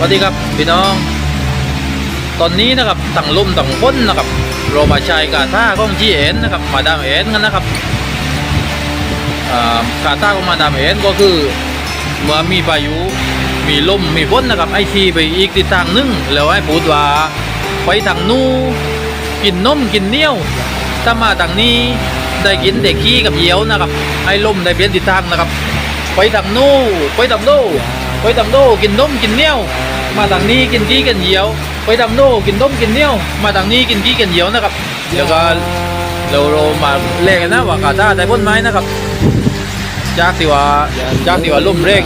สวัสดีครับพี่น้อง ตอนนี้นะครับตั้งลมตั้งพ้นนะครับเรมาใช้กาท่าของจีเอ็นนะครับมาดามเอ็นกันนะครับอ่ากาท่าของมาดามเอ็นก็คือเมื่อมีพายุมีลมมีฝนนะครับไอทีไปอีกทิศทางนึงแล้วให้พูดว่าไปทางนู้กินนมกินเนี้ยวถ้ามาทางนี้ได้กินเด็กขี้กับเยี่ยวนะครับให้ลมได้เปลี่ยนทิศทางนะครับไปทางนู้ไปทางโน้ ไปทางโนกินนมกินเนี้ยวมาทางนี้กินกี้กินเหยียว ไปทางโนกินนมกินเนี้ยวมาทางนี้กินกี้กินเหยียวนะครับเดี๋ยวก็เราเรามาเล่นกันนะว่ากาตาได้พ้นไม้นะครับจากที่ว่าจากที่ว่าลมเร่ง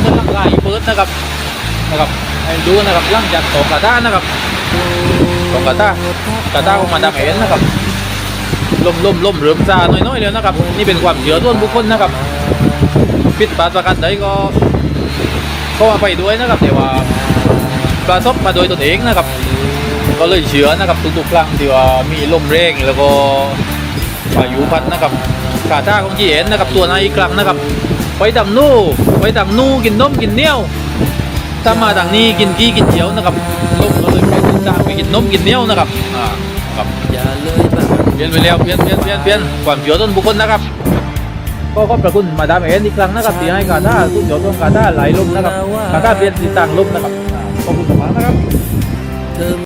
เมื่อร่างกายเปิดนะครับนะครับให้ดูนะครับหลังจากตกกาตานะครับตกกาตากาตาของมาดามเอ็นนะครับล่มล่มล่มเริ่มซาน้อยๆแล้วนะครับ นี่เป็นความเชื่อส่วนบุคคลนะครับผิดพลาดประการใดก็ ก็ว่าไปด้วยนะครับแต่ว่าประสบมาโดยตนเองนะครับ ก็เลยเชื่อนะครับทุกๆครั้งที่ว่ามีลมแรงแล้วก็พายุพัดนะครับขาท่าของจีเอ็นนะครับตัวนายอีกครั้งนะครับ ไปดำนู่ไปดำนู่กินนมกินเนี้ยวถ้ามาทางนี้กินกี้กินเจียวนะครับลมก็เลยไปทิศทาไปกินนมกินเนี้ยวนะครับอ่าครับอย่าเลยเปลี่ยนไปแล้วเปลี่ยนเปลี่ยนเปลี่ยนเปลี่ยนความเชื่อต้นบุคคลนะครับ ก็ขอบพระคุณมาดามเอ็นอีกครั้งนะครับที่ให้กาท่าทุกยอดของกาท่าไหลลมนะครับกาท่าเปลี่ยนสีต่างลมนะครับขอบคุณมากนะครับ